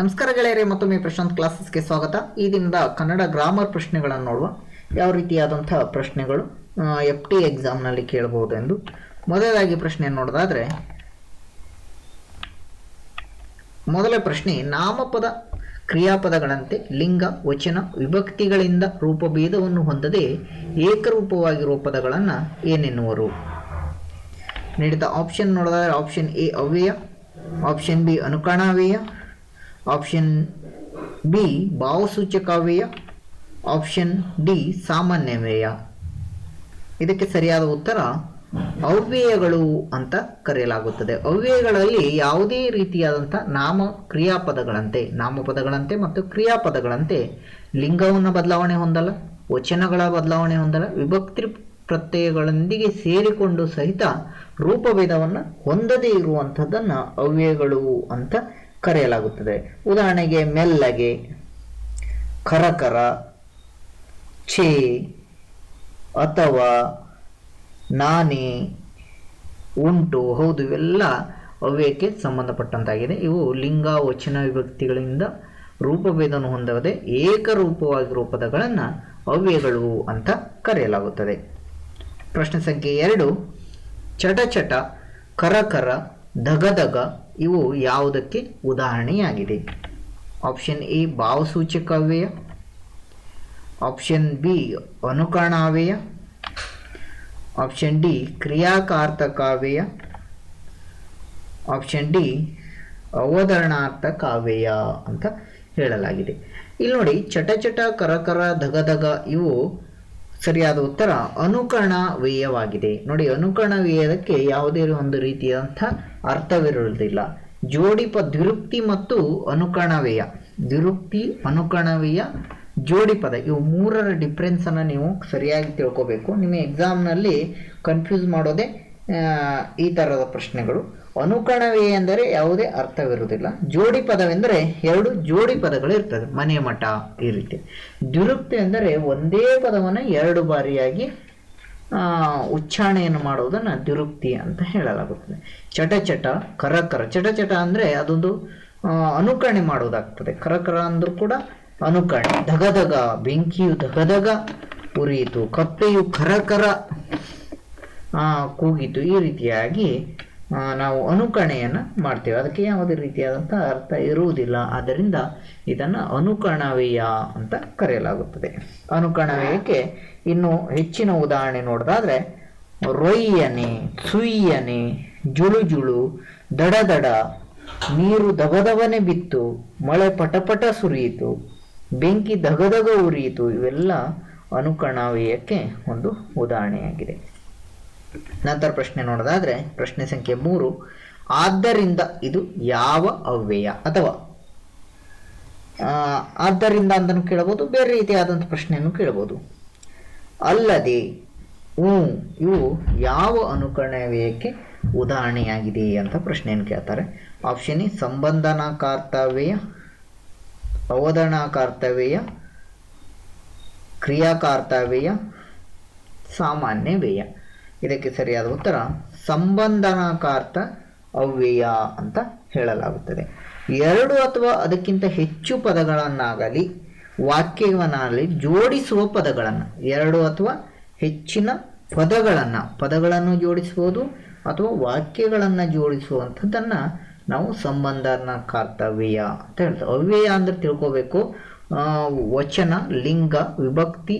ನಮಸ್ಕಾರ ಗೆಳೆಯರೇ, ಮತ್ತೊಮ್ಮೆ ಪ್ರಶಾಂತ್ ಕ್ಲಾಸಸ್ಗೆ ಸ್ವಾಗತ. ಈ ದಿನದ ಕನ್ನಡ ಗ್ರಾಮರ್ ಪ್ರಶ್ನೆಗಳನ್ನು ನೋಡುವ ಯಾವ ರೀತಿಯಾದಂಥ ಪ್ರಶ್ನೆಗಳು ಎಫ್ ಟಿ ಎಕ್ಸಾಮ್ನಲ್ಲಿ ಕೇಳಬಹುದು ಎಂದು ಮೊದಲಾಗಿ ಪ್ರಶ್ನೆ ನೋಡೋದಾದರೆ, ಮೊದಲ ಪ್ರಶ್ನೆ, ನಾಮಪದ ಕ್ರಿಯಾಪದಗಳಂತೆ ಲಿಂಗ, ವಚನ, ವಿಭಕ್ತಿಗಳಿಂದ ರೂಪಭೇದವನ್ನು ಹೊಂದದೆ ಏಕರೂಪವಾಗಿರುವ ಪದಗಳನ್ನು ಏನೆನ್ನುವರು? ನೀಡಿದ ಆಪ್ಷನ್ ನೋಡೋದಾದ್ರೆ ಆಪ್ಷನ್ ಎ ಅವ್ಯಯ ಆಪ್ಷನ್ ಬಿ ಅನುಕರಣಾವ್ಯಯ ಆಪ್ಷನ್ ಬಿ ಭಾವಸೂಚಕಾವ್ಯಯ. ಆಪ್ಷನ್ ಡಿ ಸಾಮಾನ್ಯವ್ಯಯ. ಇದಕ್ಕೆ ಸರಿಯಾದ ಉತ್ತರ, ಅವ್ಯಯಗಳು ಅಂತ ಕರೆಯಲಾಗುತ್ತದೆ. ಅವ್ಯಯಗಳಲ್ಲಿ ಯಾವುದೇ ರೀತಿಯಾದಂಥ ನಾಮ ಕ್ರಿಯಾಪದಗಳಂತೆ, ನಾಮಪದಗಳಂತೆ ಮತ್ತು ಕ್ರಿಯಾಪದಗಳಂತೆ ಲಿಂಗವನ್ನು ಬದಲಾವಣೆ ಹೊಂದಲ್ಲ, ವಚನಗಳ ಬದಲಾವಣೆ ಹೊಂದಲ್ಲ, ವಿಭಕ್ತಿ ಪ್ರತ್ಯಯಗಳೊಂದಿಗೆ ಸೇರಿಕೊಂಡು ಸಹಿತ ರೂಪಭೇದವನ್ನು ಹೊಂದದೇ ಇರುವಂಥದ್ದನ್ನು ಅವ್ಯಯಗಳು ಅಂತ ಕರೆಯಲಾಗುತ್ತದೆ. ಉದಾಹರಣೆಗೆ ಮೆಲ್ಲಗೆ, ಕರಕರ, ಛೇ ಅಥವಾ ನಾನಿ, ಉಂಟು, ಹೌದು, ಇವೆಲ್ಲ ಅವ್ಯಯಕ್ಕೆ ಸಂಬಂಧಪಟ್ಟಂತಾಗಿದೆ. ಇವು ಲಿಂಗ ವಚನ ವಿಭಕ್ತಿಗಳಿಂದ ರೂಪಭೇದವನ್ನು ಹೊಂದದೆ ಏಕರೂಪವಾಗಿರುವ ಪದಗಳನ್ನು ಅವ್ಯಗಳು ಅಂತ ಕರೆಯಲಾಗುತ್ತದೆ. ಪ್ರಶ್ನೆ ಸಂಖ್ಯೆ ಎರಡು ಚಟ ಕರಕರ, ಧಗಧಗ ಇವು ಯಾವುದಕ್ಕೆ ಉದಾಹರಣೆಯಾಗಿದೆ? ಆಪ್ಷನ್ ಎ ಭಾವಸೂಚಕ ಅವ್ಯಯ ಆಪ್ಷನ್ ಬಿ ಅನುಕರಣಾವ್ಯಯ. ಆಪ್ಷನ್ ಡಿ ಕ್ರಿಯಾಕಾರ್ತಕಾವ್ಯಯ ಆಪ್ಷನ್ ಡಿ ಅವತರಣಾರ್ಥಕಾವ್ಯಯ ಅಂತ ಹೇಳಲಾಗಿದೆ. ಇಲ್ಲಿ ನೋಡಿ, ಚಟ ಚಟ ಕರಕರ ಧಗಧಗ ಇವು ಸರಿಯಾದ ಉತ್ತರ ಅನುಕರಣ ವ್ಯಯವಾಗಿದೆ ನೋಡಿ ಅನುಕರಣ ವ್ಯಯದಕ್ಕೆ ಯಾವುದೇ ಒಂದು ರೀತಿಯಾದಂಥ ಅರ್ಥವಿರುವುದಿಲ್ಲ. ಜೋಡಿಪ ದ್ವಿರುಕ್ತಿ ಮತ್ತು ಅನುಕರಣ ವ್ಯಯ ದ್ವಿರುಕ್ತಿ ಅನುಕರಣ ವ್ಯಯ ಜೋಡಿ ಪದ. ಇವು ಮೂರರ ಡಿಫ್ರೆನ್ಸನ್ನು ನೀವು ಸರಿಯಾಗಿ ತಿಳ್ಕೋಬೇಕು. ನಿಮ್ಮ ಎಕ್ಸಾಮ್ನಲ್ಲಿ ಕನ್ಫ್ಯೂಸ್ ಮಾಡೋದೇ ಈ ಥರದ ಪ್ರಶ್ನೆಗಳು. ಅನುಕರಣವೇ ಎಂದರೆ ಯಾವುದೇ ಅರ್ಥವಿರುವುದಿಲ್ಲ. ಜೋಡಿ ಪದವೆಂದರೆ ಎರಡು ಜೋಡಿ ಪದಗಳು ಇರ್ತದೆ ಮನೆ ಮಠ ಈ ರೀತಿ. ದ್ವಿರುಕ್ತಿ ಎಂದರೆ ಒಂದೇ ಪದವನ್ನು ಎರಡು ಬಾರಿಯಾಗಿ ಉಚ್ಚಾರಣೆಯನ್ನು ಮಾಡುವುದನ್ನು ದ್ವಿರುಕ್ತಿ ಅಂತ ಹೇಳಲಾಗುತ್ತದೆ. ಚಟಚಟ ಚಟ ಕರಕರ. ಚಟಚಟ ಚಟ ಅಂದರೆ ಅದೊಂದು ಅನುಕರಣೆ ಮಾಡುವುದಾಗ್ತದೆ. ಕರಕರ ಅಂದರೂ ಕೂಡ ಅನುಕರಣೆ. ಧಗಧಗ, ಬೆಂಕಿಯು ಧಗಧಗ, ಉರಿಯಿತು. ಕಪ್ಪೆಯು ಕರಕರ. ಕೂಗಿತು ಈ ರೀತಿಯಾಗಿ ನಾವು ಅನುಕರಣೆಯನ್ನು ಮಾಡ್ತೇವೆ. ಅದಕ್ಕೆ ಯಾವುದೇ ರೀತಿಯಾದಂಥ ಅರ್ಥ ಇರುವುದಿಲ್ಲ. ಆದ್ದರಿಂದ ಇದನ್ನು ಅನುಕರಣವೀಯ ಅಂತ ಕರೆಯಲಾಗುತ್ತದೆ. ಅನುಕರಣವೀಯಕ್ಕೆ ಇನ್ನು ಹೆಚ್ಚಿನ ಉದಾಹರಣೆ ನೋಡೋದಾದ್ರೆ, ರೊಯ್ಯನೆ, ಸುಯ್ಯನೆ, ಜುಳುಜುಳು ಜುಳು ದಡ ದಡ ನೀರು ದಬದಬನೆ ಬಿತ್ತು, ಮಳೆ ಪಟಪಟ ಸುರಿಯಿತು, ಬೆಂಕಿ ದಗದಗ ಉರಿಯಿತು, ಇವೆಲ್ಲ ಅನುಕರಣವೀಯಕ್ಕೆ ಒಂದು ಉದಾಹರಣೆಯಾಗಿದೆ. ನಂತರ ಪ್ರಶ್ನೆ ನೋಡೋದಾದ್ರೆ, ಪ್ರಶ್ನೆ ಸಂಖ್ಯೆ ಮೂರು, ಆದ್ದರಿಂದ ಇದು ಯಾವ ಅವ್ಯಯ ಅಥವಾ ಆದ್ದರಿಂದ ಅಂತಲೂ ಕೇಳಬಹುದು, ಬೇರೆ ರೀತಿಯಾದಂಥ ಪ್ರಶ್ನೆಯನ್ನು ಕೇಳಬಹುದು. ಅಲ್ಲದೆ ಹ್ಞೂ ಇವು ಯಾವ ಅನುಕರಣವ್ಯಯಕ್ಕೆ ಉದಾಹರಣೆಯಾಗಿದೆ ಅಂತ ಪ್ರಶ್ನೆಯನ್ನು ಕೇಳ್ತಾರೆ. ಆಪ್ಷನ್ ಎ ಸಂಬಂಧನ ಕಾರ್ತವ್ಯ ಅವಧನ ಕ್ರಿಯಾ ಕ್ರಿಯಾಕಾರ್ತವ್ಯ ಸಾಮಾನ್ಯ ವ್ಯಯ ಇದಕ್ಕೆ ಸರಿಯಾದ ಉತ್ತರ ಸಂಬಂಧನಾಕಾರ್ಥ ಅವ್ಯಯ ಅಂತ ಹೇಳಲಾಗುತ್ತದೆ. ಎರಡು ಅಥವಾ ಅದಕ್ಕಿಂತ ಹೆಚ್ಚು ಪದಗಳನ್ನಾಗಲಿ ವಾಕ್ಯವನ್ನಾಗಲಿ ಜೋಡಿಸುವ ಪದಗಳನ್ನು, ಎರಡು ಅಥವಾ ಹೆಚ್ಚಿನ ಪದಗಳನ್ನು ಪದಗಳನ್ನು ಜೋಡಿಸುವುದು ಅಥವಾ ವಾಕ್ಯಗಳನ್ನು ಜೋಡಿಸುವಂಥದ್ದನ್ನು ನಾವು ಸಂಬಂಧನ ಕರ್ತವ್ಯ ಅಂತ ಹೇಳ್ತೇವೆ. ಅವ್ಯಯ ಅಂದರೆ ತಿಳ್ಕೋಬೇಕು. ವಚನ, ಲಿಂಗ, ವಿಭಕ್ತಿ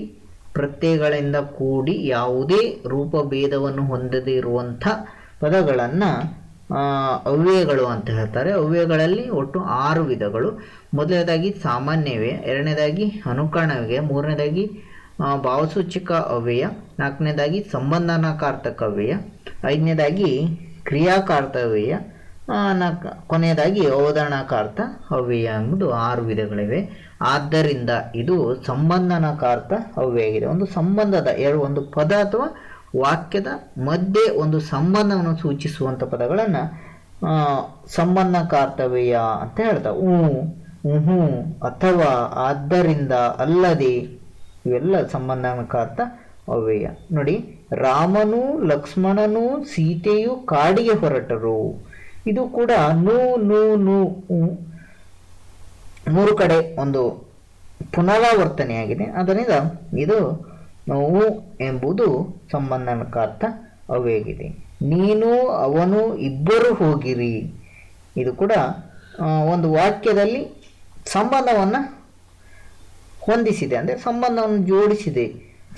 ಪ್ರತ್ಯಯಗಳಿಂದ ಕೂಡಿ ಯಾವುದೇ ರೂಪಭೇದವನ್ನು ಹೊಂದದೇ ಇರುವಂಥ ಪದಗಳನ್ನು ಅವ್ಯಯಗಳು ಅಂತ ಹೇಳ್ತಾರೆ. ಅವ್ಯಯಗಳಲ್ಲಿ ಒಟ್ಟು ಆರು ವಿಧಗಳು. ಮೊದಲನೇದಾಗಿ ಸಾಮಾನ್ಯವೇ, ಎರಡನೇದಾಗಿ ಅನುಕರಣವ್ಯಯ, ಮೂರನೇದಾಗಿ ಭಾವಸೂಚಕ ಅವ್ಯಯ, ನಾಲ್ಕನೇದಾಗಿ ಸಂಬಂಧನಾಕಾರ್ತಕ ಅವ್ಯಯ ಐದನೇದಾಗಿ ಕ್ರಿಯಾಕಾರ್ಥ ಅವ್ಯಯ ಕೊನೆಯದಾಗಿ ಅವಧಾರಣಾಕಾರ್ಥ ಅವ್ಯಯ ಎಂಬುದು ಆರು ವಿಧಗಳಿವೆ. ಆದ್ದರಿಂದ ಇದು ಸಂಬಂಧನಕಾರ್ತ ಅವ್ಯಯ ಆಗಿದೆ ಒಂದು ಸಂಬಂಧದ ಎರಡು, ಒಂದು ಪದ ಅಥವಾ ವಾಕ್ಯದ ಮಧ್ಯೆ ಒಂದು ಸಂಬಂಧವನ್ನು ಸೂಚಿಸುವಂಥ ಪದಗಳನ್ನು ಸಂಬಂಧಕಾರ್ತವ್ಯ ಅಂತ ಹೇಳ್ತಾವೆ. ಊ ಹ್ಞೂ ಅಥವಾ ಆದ್ದರಿಂದ ಅಲ್ಲದೆ ಇವೆಲ್ಲ ಸಂಬಂಧನಾಕಾರ್ಥ ಅವ್ಯಯ ನೋಡಿ, ರಾಮನು, ಲಕ್ಷ್ಮಣನು, ಸೀತೆಯು ಕಾಡಿಗೆ ಹೊರಟರು. ಇದು ಕೂಡ ನೂ ನೂ ನೂ. ಮೂರು ಕಡೆ ಒಂದು ಪುನರಾವರ್ತನೆಯಾಗಿದೆ. ಅದರಿಂದ ಇದು ನೋವು ಎಂಬುದು ಸಂಬಂಧನಕಾರ್ಥ ಅವೇಗಿದೆ. ನೀನು, ಅವನು, ಇಬ್ಬರು ಹೋಗಿರಿ. ಇದು ಕೂಡ ಒಂದು ವಾಕ್ಯದಲ್ಲಿ ಸಂಬಂಧವನ್ನು ಹೊಂದಿಸಿದೆ. ಅಂದರೆ ಸಂಬಂಧವನ್ನು ಜೋಡಿಸಿದೆ.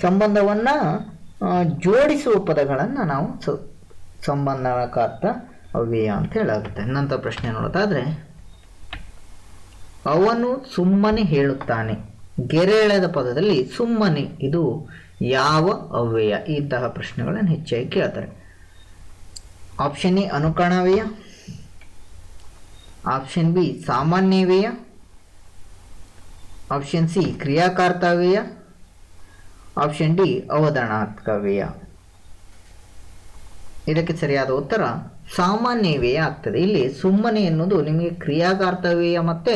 ಸಂಬಂಧವನ್ನು ಜೋಡಿಸುವ ಪದಗಳನ್ನು ನಾವು ಸ ಸಂಬಂಧನಕಾರ್ಥ ಅವ್ಯಯ ಅಂತ ಹೇಳಾಗುತ್ತೆ ನಂತರ ಪ್ರಶ್ನೆ ನೋಡೋದಾದ್ರೆ ಅವನು ಸುಮ್ಮನೆ ಹೇಳುತ್ತಾನೆ. ಗೆರೆ ಎಳೆದ ಪದದಲ್ಲಿ ಸುಮ್ಮನೆ, ಇದು ಯಾವ ಅವ್ಯಯ? ಇಂತಹ ಪ್ರಶ್ನೆಗಳನ್ನು ಹೆಚ್ಚಾಗಿ ಕೇಳ್ತಾರೆ. ಆಪ್ಷನ್ ಎ, ಅನುಕರಣವ್ಯಯ. ಆಪ್ಷನ್ ಬಿ ಸಾಮಾನ್ಯ ವ್ಯಯ ಆಪ್ಷನ್ ಸಿ ಕ್ರಿಯಾಕಾರ್ತವ್ಯಯ ಆಪ್ಷನ್ ಡಿ ಅವಧಾರಣಾತ್ಮಕವ್ಯಯ ಇದಕ್ಕೆ ಸರಿಯಾದ ಉತ್ತರ ಸಾಮಾನ್ಯ ವ್ಯಯ ಆಗ್ತದೆ. ಇಲ್ಲಿ ಸುಮ್ಮನೆ ಎನ್ನುವುದು ನಿಮಗೆ ಕ್ರಿಯಾಕಾರ್ತವ್ಯಯ ಮತ್ತೆ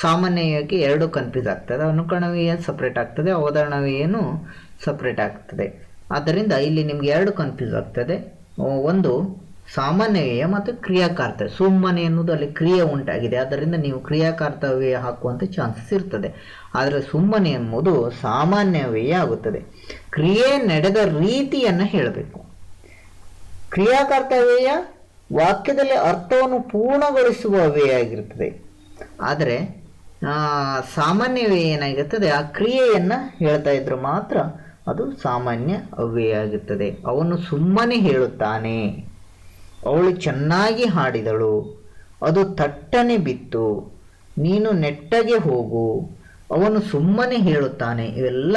ಸಾಮಾನ್ಯವಾಗಿ ಎರಡು ಕನ್ಫ್ಯೂಸ್ ಆಗ್ತದೆ ಅನುಕರಣವೀಯ ಸಪ್ರೇಟ್ ಆಗ್ತದೆ ಅವಧಾರಣವೀಯನು ಸಪ್ರೇಟ್ ಆಗ್ತದೆ. ಆದ್ದರಿಂದ ಇಲ್ಲಿ ನಿಮ್ಗೆ ಎರಡು ಕನ್ಫ್ಯೂಸ್ ಆಗ್ತದೆ ಒಂದು ಸಾಮಾನ್ಯವೀಯ ಮತ್ತು ಕ್ರಿಯಾಕಾರ್ತ ಸುಮ್ಮನೆ ಎನ್ನುವುದು ಅಲ್ಲಿ ಕ್ರಿಯೆ ಉಂಟಾಗಿದೆ. ಆದ್ದರಿಂದ ನೀವು ಕ್ರಿಯಾಕಾರ್ತವ್ಯ ಹಾಕುವಂಥ ಚಾನ್ಸಸ್ ಇರ್ತದೆ. ಆದರೆ ಸುಮ್ಮನೆ ಎಂಬುದು ಸಾಮಾನ್ಯವೇ ಆಗುತ್ತದೆ. ಕ್ರಿಯೆ ನಡೆದ ರೀತಿಯನ್ನು ಹೇಳಬೇಕು. ಕ್ರಿಯಾಕರ್ತವ್ಯ ವಾಕ್ಯದಲ್ಲಿ ಅರ್ಥವನ್ನು ಪೂರ್ಣಗೊಳಿಸುವ ವ್ಯಯ ಆಗಿರುತ್ತದೆ. ಆದರೆ ಸಾಮಾನ್ಯವೇ ಏನಾಗಿರ್ತದೆ, ಆ ಕ್ರಿಯೆಯನ್ನು ಹೇಳ್ತಾ ಇದ್ರು ಮಾತ್ರ ಅದು ಸಾಮಾನ್ಯ ಅವ್ಯಯ ಆಗುತ್ತದೆ ಅವನು ಸುಮ್ಮನೆ ಹೇಳುತ್ತಾನೆ. ಅವಳು ಚೆನ್ನಾಗಿ ಹಾಡಿದಳು. ಅದು ತಟ್ಟನೆ ಬಿತ್ತು. ನೀನು ನೆಟ್ಟಗೆ ಹೋಗು. ಅವನು ಸುಮ್ಮನೆ ಹೇಳುತ್ತಾನೆ. ಇವೆಲ್ಲ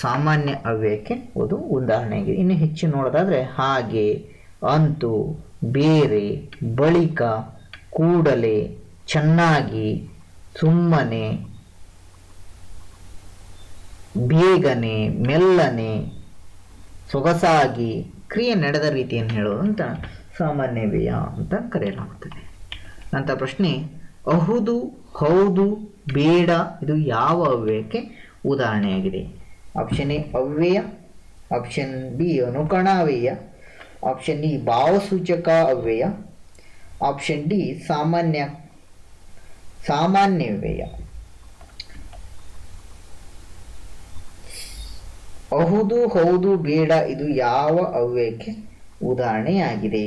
ಸಾಮಾನ್ಯ ಅವ್ಯಯಕ್ಕೆ ಒಂದು ಉದಾಹರಣೆಗೆ ಇನ್ನು ಹೆಚ್ಚು ನೋಡೋದಾದರೆ ಹಾಗೆ, ಅಂತು, ಬೇರೆ, ಬಳಿಕ, ಕೂಡಲೇ, ಚೆನ್ನಾಗಿ ಸುಮ್ಮನೆ, ಬೇಗನೆ, ಮೆಲ್ಲನೆ, ಸೊಗಸಾಗಿ ಕ್ರಿಯೆ ನಡೆದ ರೀತಿಯನ್ನು ಹೇಳೋದು ಅಂತ ಸಾಮಾನ್ಯ ವ್ಯಯ ಅಂತ ಕರೆಯಲಾಗುತ್ತದೆ. ನಂತರ ಪ್ರಶ್ನೆ, ಅಹುದು, ಹೌದು, ಬೇಡ, ಇದು ಯಾವ ಅವ್ಯಯಕ್ಕೆ ಉದಾಹರಣೆಯಾಗಿದೆ? ಆಪ್ಷನ್ ಎ, ಅವ್ಯಯ. ಆಪ್ಷನ್ ಬಿ, ಅನುಕರಣಾವ್ಯಯ. ಆಪ್ಷನ್ ಇ, ಭಾವಸೂಚಕ ಅವ್ಯಯ. ಆಪ್ಷನ್ ಡಿ, ಸಾಮಾನ್ಯ ಸಾಮಾನ್ಯ ವ್ಯಯ ಹೌದು ಹೌದು ಬೇಡ ಇದು ಯಾವ ಅವ್ಯಯಕ್ಕೆ ಉದಾಹರಣೆಯಾಗಿದೆ.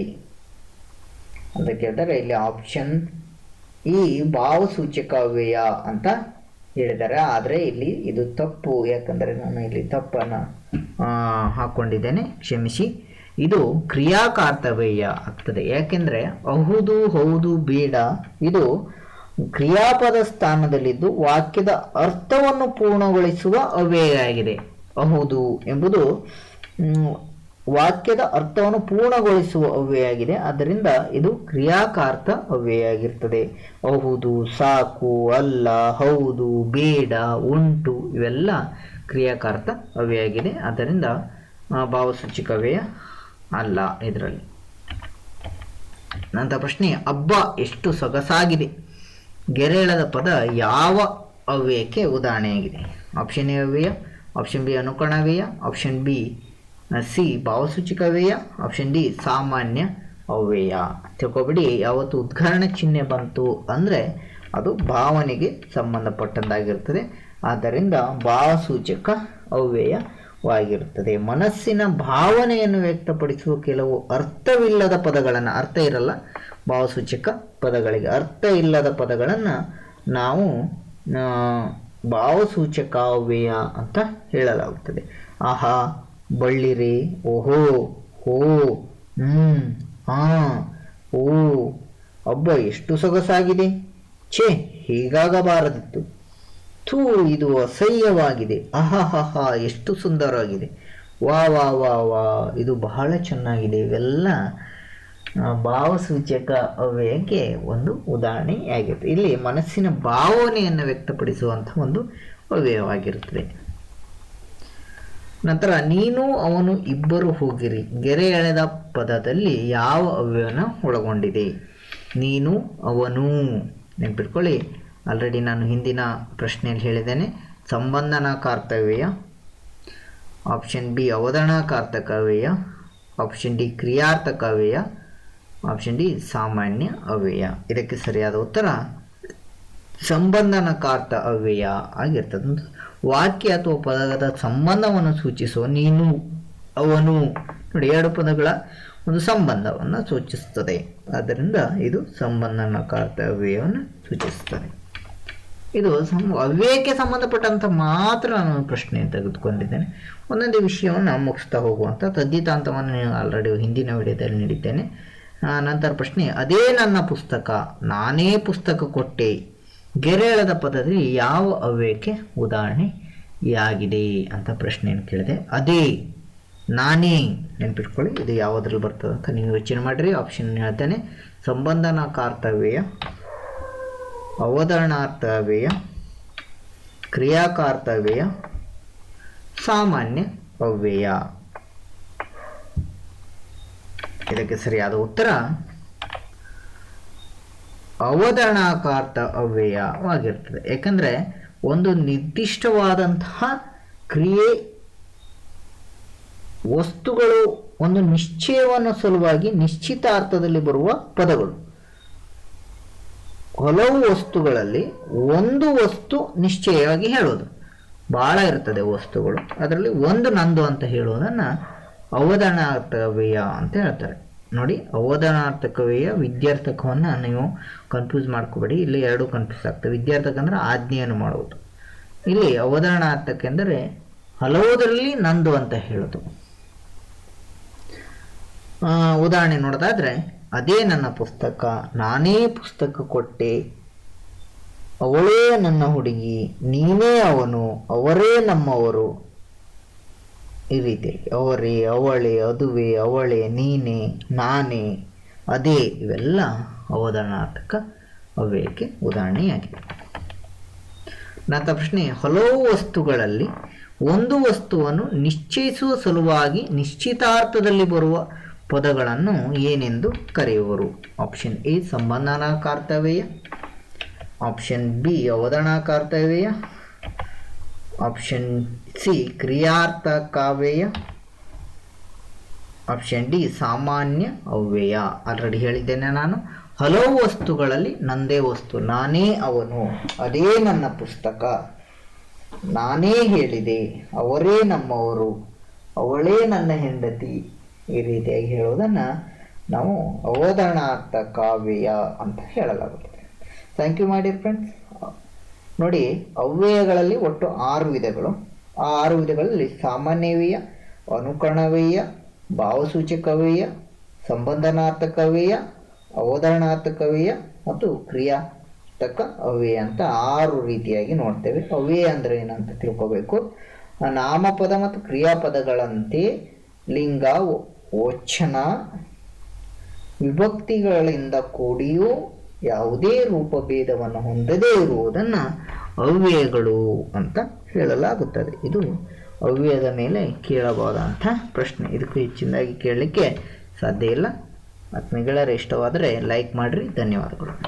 ಅಂತ ಕೇಳಿದರೆ ಇಲ್ಲಿ ಆಪ್ಷನ್ ಈ ಭಾವಸೂಚಕ ಅವ್ಯಯ ಅಂತ ಹೇಳಿದ್ದಾರೆ. ಆದರೆ ಇಲ್ಲಿ ಇದು ತಪ್ಪು. ಯಾಕಂದರೆ ನಾನು ಇಲ್ಲಿ ತಪ್ಪನ್ನು ಹಾಕ್ಕೊಂಡಿದ್ದೇನೆ ಕ್ಷಮಿಸಿ. ಇದು ಕ್ರಿಯಾಕಾರ್ತವ್ಯಯ ಆಗ್ತದೆ. ಯಾಕೆಂದರೆ ಹೌದು ಹೌದು ಬೇಡ ಇದು ಕ್ರಿಯಾಪದ ಸ್ಥಾನದಲ್ಲಿದ್ದು ವಾಕ್ಯದ ಅರ್ಥವನ್ನು ಪೂರ್ಣಗೊಳಿಸುವ ಅವ್ಯಯ ಆಗಿದೆ ಹೌದು ಎಂಬುದು ವಾಕ್ಯದ ಅರ್ಥವನ್ನು ಪೂರ್ಣಗೊಳಿಸುವ ಅವ್ಯಯ ಆಗಿದೆ ಆದ್ದರಿಂದ ಇದು ಕ್ರಿಯಾಕಾರ್ಥ ಅವ್ಯಯ ಆಗಿರ್ತದೆ ಹೌದು, ಸಾಕು, ಅಲ್ಲ, ಹೌದು, ಬೇಡ, ಉಂಟು ಇವೆಲ್ಲ ಕ್ರಿಯಾಕಾರ್ಥ ಅವ್ಯಯ ಆಗಿದೆ ಆದ್ದರಿಂದ ಭಾವಸೂಚಕ ಅವ್ಯಯ ಅಲ್ಲ ಇದರಲ್ಲಿ. ನಂತರ ಪ್ರಶ್ನೆ, ಹಬ್ಬ ಎಷ್ಟು ಸೊಗಸಾಗಿದೆ? ಗೆರೆಳದ ಪದ ಯಾವ ಅವ್ಯಯಕ್ಕೆ ಉದಾಹರಣೆಯಾಗಿದೆ? ಆಪ್ಷನ್ ಎ ಅವ್ಯಯ ಆಪ್ಷನ್ ಬಿ ಅನುಕರಣವ್ಯಯ ಆಪ್ಷನ್ ಬಿ ಸಿ ಭಾವಸೂಚಕ ಅವ್ಯಯ ಆಪ್ಷನ್ ಡಿ ಸಾಮಾನ್ಯ ಅವ್ಯಯ. ತಿಳ್ಕೊಬಿಡಿ, ಯಾವತ್ತು ಉದ್ಘಾರಣ ಚಿಹ್ನೆ ಬಂತು ಅಂದರೆ ಅದು ಭಾವನೆಗೆ ಸಂಬಂಧಪಟ್ಟಂತಾಗಿರ್ತದೆ ಆದ್ದರಿಂದ ಭಾವಸೂಚಕ ಅವ್ಯಯವಾಗಿರುತ್ತದೆ ಮನಸ್ಸಿನ ಭಾವನೆಯನ್ನು ವ್ಯಕ್ತಪಡಿಸುವ ಕೆಲವು ಅರ್ಥವಿಲ್ಲದ ಪದಗಳನ್ನು, ಅರ್ಥ ಇರಲ್ಲ, ಭಾವಸೂಚಕ ಪದಗಳಿಗೆ ಅರ್ಥ ಇಲ್ಲದ ಪದಗಳನ್ನು ನಾವು ಭಾವಸೂಚಕ ವ್ಯಯ ಅಂತ ಹೇಳಲಾಗುತ್ತದೆ. ಆಹಾ ಬಳ್ಳಿರಿ ಓಹೋ, ಹೋ, ಹ್ಮ್, ಆ, ಓ, ಅಬ್ಬ, ಎಷ್ಟು ಸೊಗಸಾಗಿದೆ. ಛೇ, ಹೀಗಾಗಬಾರದಿತ್ತು. ಥೂ ಇದು ಅಸಹ್ಯವಾಗಿದೆ. ಅಹಹಹ ಎಷ್ಟು ಸುಂದರವಾಗಿದೆ. ವಾ ವಾ ವಾ ವಾ, ಇದು ಬಹಳ ಚೆನ್ನಾಗಿದೆ. ಇವೆಲ್ಲ ಭಾವಸೂಚಕ ಅವ್ಯಕ್ಕೆ ಒಂದು ಉದಾಹರಣೆಯಾಗಿರುತ್ತೆ. ಇಲ್ಲಿ ಮನಸ್ಸಿನ ಭಾವನೆಯನ್ನು ವ್ಯಕ್ತಪಡಿಸುವಂಥ ಒಂದು ಅವ್ಯಯವಾಗಿರುತ್ತದೆ. ನಂತರ, ನೀನು, ಅವನು, ಇಬ್ಬರು ಹೋಗಿರಿ. ಗೆರೆ ಎಳೆದ ಪದದಲ್ಲಿ ಯಾವ ಅವ್ಯವನ ಒಳಗೊಂಡಿದೆ? ನೀನು, ಅವನು. ನೆನಪಿಟ್ಕೊಳ್ಳಿ. ಆಲ್ರೆಡಿ ನಾನು ಹಿಂದಿನ ಪ್ರಶ್ನೆಯಲ್ಲಿ ಹೇಳಿದ್ದೇನೆ. ಸಂಬಂಧನ ಕಾರ್ತವ್ಯ. ಆಪ್ಷನ್ ಬಿ ಅವತರಣಾಕಾರ್ತಕವ್ಯಯ ಆಪ್ಷನ್ ಡಿ ಕ್ರಿಯಾರ್ಥಕವ್ಯಯ ಆಪ್ಷನ್ ಡಿ ಸಾಮಾನ್ಯ ಅವ್ಯಯ. ಇದಕ್ಕೆ ಸರಿಯಾದ ಉತ್ತರ ಸಂಬಂಧನಕಾರ್ಥ ಅವ್ಯಯ ಆಗಿರ್ತದೆ. ವಾಕ್ಯ ಅಥವಾ ಪದದ ಸಂಬಂಧವನ್ನು ಸೂಚಿಸುವ ನೀನು, ಅವನು. ನೋಡಿ, ಎರಡು ಪದಗಳ ಒಂದು ಸಂಬಂಧವನ್ನು ಸೂಚಿಸುತ್ತದೆ. ಆದ್ದರಿಂದ ಇದು ಸಂಬಂಧನ ಅವ್ಯಯವನ್ನು ಸೂಚಿಸುತ್ತದೆ. ಇದು ಸಂ ಅವ್ಯಯಕ್ಕೆ ಸಂಬಂಧಪಟ್ಟಂತ ಮಾತ್ರ ನಾನು ಪ್ರಶ್ನೆ ತೆಗೆದುಕೊಂಡಿದ್ದೇನೆ. ಒಂದೊಂದೇ ವಿಷಯವನ್ನು ಮುಗಿಸ್ತಾ ಹೋಗುವಂಥ ತದ್ದಿತಾಂತವನ್ನು ನೀವು ಆಲ್ರೆಡಿ ಹಿಂದಿನ ವಿಡಿಯೋದಲ್ಲಿ ನೀಡಿದ್ದೇನೆ. ನಂತರ ಪ್ರಶ್ನೆ, ಅದೇ ನನ್ನ ಪುಸ್ತಕ, ನಾನೇ ಪುಸ್ತಕ ಕೊಟ್ಟೆ. ಗೆರೆಳದ ಪದದಲ್ಲಿ ಯಾವ ಅವ್ಯಯಕ್ಕೆ ಉದಾಹರಣೆಯಾಗಿದೆ ಅಂತ ಪ್ರಶ್ನೆಯನ್ನು ಕೇಳಿದೆ. ಅದೇ, ನಾನೇ ನೆನ್ಪಿಟ್ಕೊಳ್ಳಿ, ಇದು ಯಾವುದ್ರಲ್ಲಿ ಬರ್ತದೆ ಅಂತ ನೀವು ಯೋಚನೆ ಮಾಡಿರಿ ಆಪ್ಷನ್ ಹೇಳ್ತೇನೆ. ಸಂಬಂಧನಾಕಾರ್ತವ್ಯಯ ಅವತರಣಾರ್ಥವ್ಯಯ ಕ್ರಿಯಾಕಾರ್ತವ್ಯಯ ಸಾಮಾನ್ಯ ಅವ್ಯಯ. ಇದಕ್ಕೆ ಸರಿಯಾದ ಉತ್ತರ ಅವತರಣಾಕಾರ್ತ ಅವ್ಯಯವಾಗಿರ್ತದೆ. ಯಾಕಂದ್ರೆ ಒಂದು ನಿರ್ದಿಷ್ಟವಾದಂತಹ ಕ್ರಿಯೆ ವಸ್ತುಗಳು ಒಂದು ನಿಶ್ಚಯವನ್ನು ಸಲುವಾಗಿ ನಿಶ್ಚಿತಾರ್ಥದಲ್ಲಿ ಬರುವ ಪದಗಳು. ಹಲವು ವಸ್ತುಗಳಲ್ಲಿ ಒಂದು ವಸ್ತು ನಿಶ್ಚಯವಾಗಿ ಹೇಳೋದು. ಬಹಳ ಇರ್ತದೆ ವಸ್ತುಗಳು. ಅದರಲ್ಲಿ ಒಂದು ನಂದು ಅಂತ ಹೇಳುವುದನ್ನು ಅವಧಾನಾರ್ಥವ್ಯಯ ಅಂತ ಹೇಳ್ತಾರೆ. ನೋಡಿ ಅವಧಾನಾರ್ಥಕವ್ಯ ವಿದ್ಯಾರ್ಥಕವನ್ನು ನೀವು ಕನ್ಫ್ಯೂಸ್ ಮಾಡ್ಕೋಬೇಡಿ. ಇಲ್ಲಿ ಎರಡು ಕನ್ಫ್ಯೂಸ್ ಆಗ್ತವೆ. ವಿದ್ಯಾರ್ಥಕ ಅಂದ್ರೆ ಆಜ್ಞೆಯನ್ನು ಮಾಡುವುದು. ಇಲ್ಲಿ ಅವಧಾರಣಾರ್ಥಕ ಎಂದರೆ ಹಲವುದರಲ್ಲಿ ನಂದು ಅಂತ ಹೇಳೋದು. ಉದಾಹರಣೆ ನೋಡೋದಾದ್ರೆ ಅದೇ ನನ್ನ ಪುಸ್ತಕ, ನಾನೇ ಪುಸ್ತಕ ಕೊಟ್ಟೆ. ಅವಳೇ ನನ್ನ ಹುಡುಗಿ, ನೀನೇ ಅವನು, ಅವರೇ ನಮ್ಮವರು. ಈ ರೀತಿಯಾಗಿ ಅವರೇ, ಅವಳೆ, ಅದುವೆ, ಅವಳೆ, ನೀನೇ, ನಾನೇ. ಅದೇ, ಇವೆಲ್ಲ ಅವಧಾರಣಾರ್ಥಕ ಅವ್ಯಯಕ್ಕೆ ಉದಾಹರಣೆಯಾಗಿದೆ. ನನ್ನ ಪ್ರಶ್ನೆ, ಹಲವು ವಸ್ತುಗಳಲ್ಲಿ ಒಂದು ವಸ್ತುವನ್ನು ನಿಶ್ಚಯಿಸುವ ಸಲುವಾಗಿ ನಿಶ್ಚಿತಾರ್ಥದಲ್ಲಿ ಬರುವ ಪದಗಳನ್ನು ಏನೆಂದು ಕರೆಯುವರು? ಆಪ್ಷನ್ ಎ ಸಂಬಂಧನಾಕಾರ್ತವ್ಯಯ ಆಪ್ಷನ್ ಬಿ ಅವಧಾರಣಾಕಾರ್ತವ್ಯಯ ಆಪ್ಷನ್ ಸಿ ಕ್ರಿಯಾರ್ಥ ಕಾವ್ಯಯ ಆಪ್ಷನ್ ಡಿ ಸಾಮಾನ್ಯ ಅವ್ಯಯ. ಆಲ್ರೆಡಿ ಹೇಳಿದ್ದೇನೆ ನಾನು. ಹಲವು ವಸ್ತುಗಳಲ್ಲಿ ನಂದೇ ವಸ್ತು. ನಾನೇ ಅವನು. ಅದೇ ನನ್ನ ಪುಸ್ತಕ. ನಾನೇ ಹೇಳಿದೆ. ಅವರೇ ನಮ್ಮವರು. ಅವಳೇ ನನ್ನ ಹೆಂಡತಿ. ಈ ರೀತಿಯಾಗಿ ಹೇಳುವುದನ್ನು ನಾವು ಅವಧರಣಾರ್ಥ ಕಾವ್ಯ ಅಂತ ಹೇಳಲಾಗುತ್ತದೆ. ಥ್ಯಾಂಕ್ ಯು ಮಾಡಿ ಫ್ರೆಂಡ್ಸ್ ನೋಡಿ, ಅವ್ಯಯಗಳಲ್ಲಿ ಒಟ್ಟು ಆರು ವಿಧಗಳು. ಆ ಆರು ವಿಧಗಳಲ್ಲಿ ಸಾಮಾನ್ಯವೀಯ ಅನುಕರಣವೀಯ ಭಾವಸೂಚಕವೀಯ ಸಂಬಂಧನಾರ್ಥಕವೀಯ ಅವಧಾರಣಾರ್ಥಕವೀಯ ಮತ್ತು ಕ್ರಿಯಾತಕ ಅವ್ಯಯ ಅಂತ ಆರು ರೀತಿಯಾಗಿ ನೋಡ್ತೇವೆ. ಅವ್ಯಯ ಅಂದರೆ ಏನಂತ ತಿಳ್ಕೋಬೇಕು? ನಾಮಪದ ಮತ್ತು ಕ್ರಿಯಾಪದಗಳಂತೆ ಲಿಂಗ ವಚನ ವಿಭಕ್ತಿಗಳಿಂದ ಕೂಡಿಯೂ ಯಾವುದೇ ರೂಪಭೇದವನ್ನು ಹೊಂದದೇ ಇರುವುದನ್ನು ಅವ್ಯಯಗಳು ಅಂತ ಹೇಳಲಾಗುತ್ತದೆ. ಇದು ಅವ್ಯಯದ ಮೇಲೆ ಕೇಳಬಹುದಂಥ ಪ್ರಶ್ನೆ. ಇದಕ್ಕೂ ಹೆಚ್ಚಿನದಾಗಿ ಕೇಳಲಿಕ್ಕೆ ಸಾಧ್ಯ ಇಲ್ಲ. ಆತ್ಮೀಯಗಳೇ ಇಷ್ಟವಾದರೆ ಲೈಕ್ ಮಾಡಿರಿ. ಧನ್ಯವಾದಗಳು.